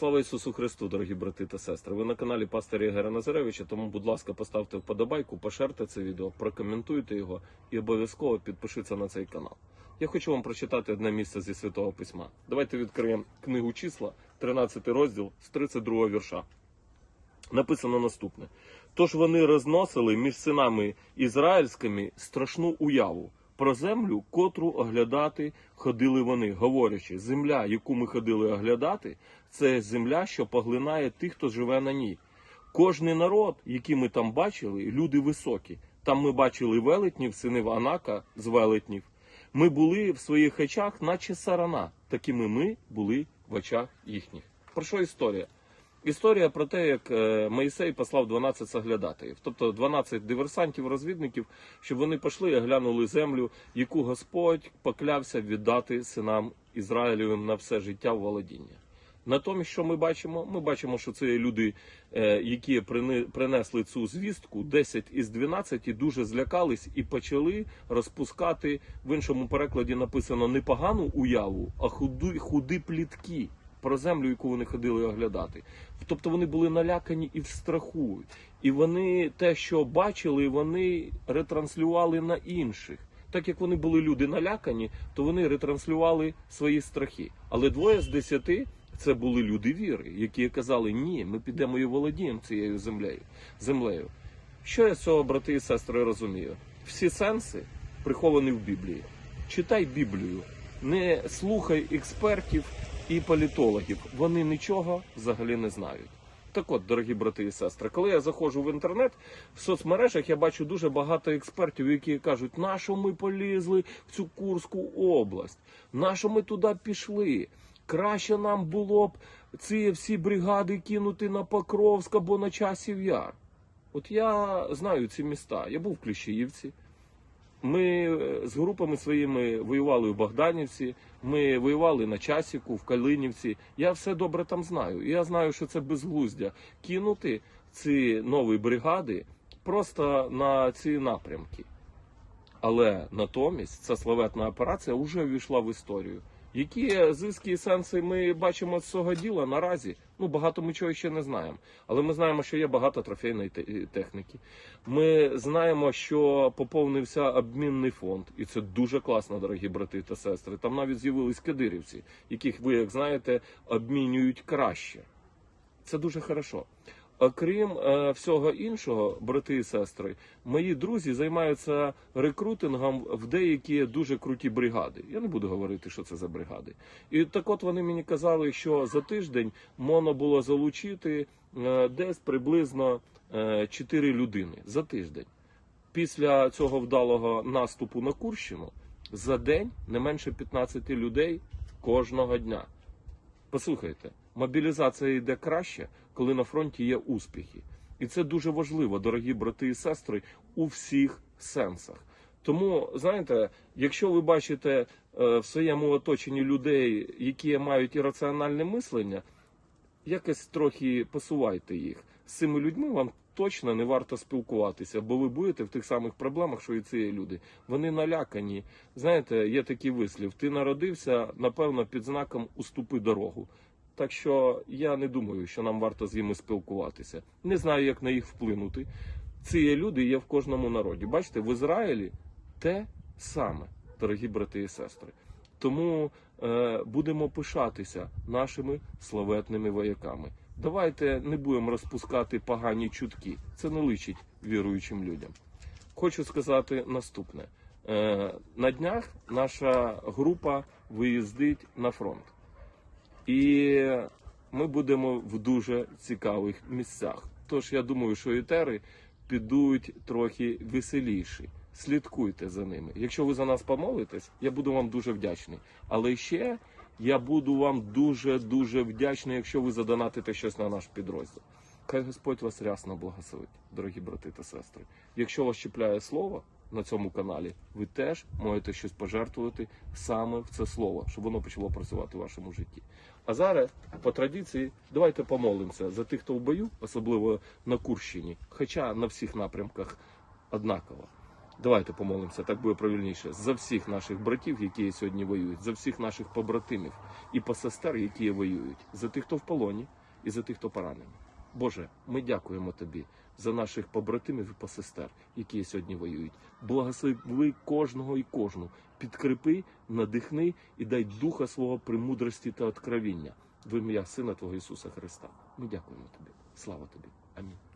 Слава Ісусу Христу, дорогі брати та сестри. Ви на каналі пастора Ігоря Назаревича, тому, будь ласка, поставте вподобайку, поширте це відео, прокоментуйте його і обов'язково підпишіться на цей канал. Я хочу вам прочитати одне місце зі Святого Письма. Давайте відкриємо книгу числа, 13 розділ з 32 вірша. Написано наступне: Тож вони розносили між синами ізраїльськими страшну уяву про землю, котру оглядати ходили вони, говорячи: земля, яку ми ходили оглядати, це земля, що поглинає тих, хто живе на ній. Кожний народ, який ми там бачили, люди високі. Там ми бачили велетнів, синів Анака з велетнів. Ми були в своїх очах, наче сарана. Такими ми були в очах їхніх. Про що історія? Історія про те, як е, Моїсей послав 12 соглядатаїв, тобто 12 диверсантів-розвідників, щоб вони пішли і оглянули землю, яку Господь поклявся віддати синам Ізраїлевим на все життя в володіння. Натомість, що ми бачимо? Ми бачимо, що це люди, е, які принесли цю звістку, 10 із 12 дуже злякались і почали розпускати в іншому перекладі написано не погану уяву, а худи, худи плітки про землю, яку вони ходили оглядати. Тобто вони були налякані і в страху. І вони те, що бачили, вони ретранслювали на інших. Так як вони були люди налякані, то вони ретранслювали свої страхи. Але двоє з десяти це були люди віри, які казали: ні, ми підемо і володіємо цією землею. землею. Що я з цього, брати і сестри, розумію? Всі сенси приховані в Біблії. Читай Біблію, не слухай експертів і політологів. Вони нічого взагалі не знають. Так от, дорогі брати і сестри, коли я заходжу в інтернет, в соцмережах я бачу дуже багато експертів, які кажуть, на що ми полізли в цю Курську область, на що ми туди пішли. Краще нам було б ці всі бригади кинути на Покровськ або на часів яр. От я знаю ці міста. Я був в Кліщіївці. Ми е, з групами своїми воювали в Богданівці, ми воювали на Часіку, в Калинівці. Я все добре там знаю. І я знаю, що це безглуздя кинути ці нові бригади просто на ці напрямки. Але натомість ця славетна операція вже ввійшла в історію. Які зв'язки і сенси ми бачимо з цього діла наразі? Ну багато ми чого ще не знаємо. Але ми знаємо, що є багато трофейної техніки. Ми знаємо, що поповнився обмінний фонд, і це дуже класно, дорогі брати та сестри. Там навіть з'явились кадирівці, яких ви, як знаєте, обмінюють краще. Це дуже хорошо. Окрім е, всього іншого, брати і сестри, мої друзі займаються рекрутингом в деякі дуже круті бригади. Я не буду говорити, що це за бригади. І так от вони мені казали, що за тиждень можна було залучити е, десь приблизно е, 4 людини за тиждень. Після цього вдалого наступу на Курщину за день не менше 15 людей кожного дня. Послухайте, мобілізація йде краще, коли на фронті є успіхи. І це дуже важливо, дорогі брати і сестри, у всіх сенсах. Тому, знаєте, якщо ви бачите е, в своєму оточенні людей, які мають ірраціональне мислення, якось трохи посувайте їх. З цими людьми вам точно не варто спілкуватися, бо ви будете в тих самих проблемах, що і ці люди. Вони налякані. Знаєте, є такий вислів: ти народився, напевно, під знаком уступи дорогу. Так що я не думаю, що нам варто з ними спілкуватися. Не знаю, як на їх вплинути. Ці люди є в кожному народі. Бачите, в Ізраїлі те саме, дорогі брати і сестри. Тому е, будемо пишатися нашими славетними вояками. Давайте не будемо розпускати погані чутки. Це не личить віруючим людям. Хочу сказати наступне: е, на днях наша група виїздить на фронт. І ми будемо в дуже цікавих місцях. Тож я думаю, що етери підуть трохи веселіші. Слідкуйте за ними. Якщо ви за нас помолитесь, я буду вам дуже вдячний. Але ще я буду вам дуже дуже вдячний, якщо ви задонатите щось на наш підрозділ. Хай Господь вас рясно благословить, дорогі брати та сестри. Якщо вас чіпляє слово на цьому каналі, ви теж можете щось пожертвувати саме в це слово, щоб воно почало працювати в вашому житті. А зараз, по традиції, давайте помолимося за тих, хто в бою, особливо на Курщині, хоча на всіх напрямках однаково. Давайте помолимося, так буде правильніше. За всіх наших братів, які сьогодні воюють, за всіх наших побратимів і посестер, які воюють, за тих, хто в полоні, і за тих, хто поранений. Боже, ми дякуємо Тобі за наших побратимів і посестер, які сьогодні воюють. Благослови кожного і кожну. Підкріпи, надихни і дай духа свого премудрості та откровіння в ім'я Сина Твого Ісуса Христа. Ми дякуємо Тобі. Слава Тобі. Амінь.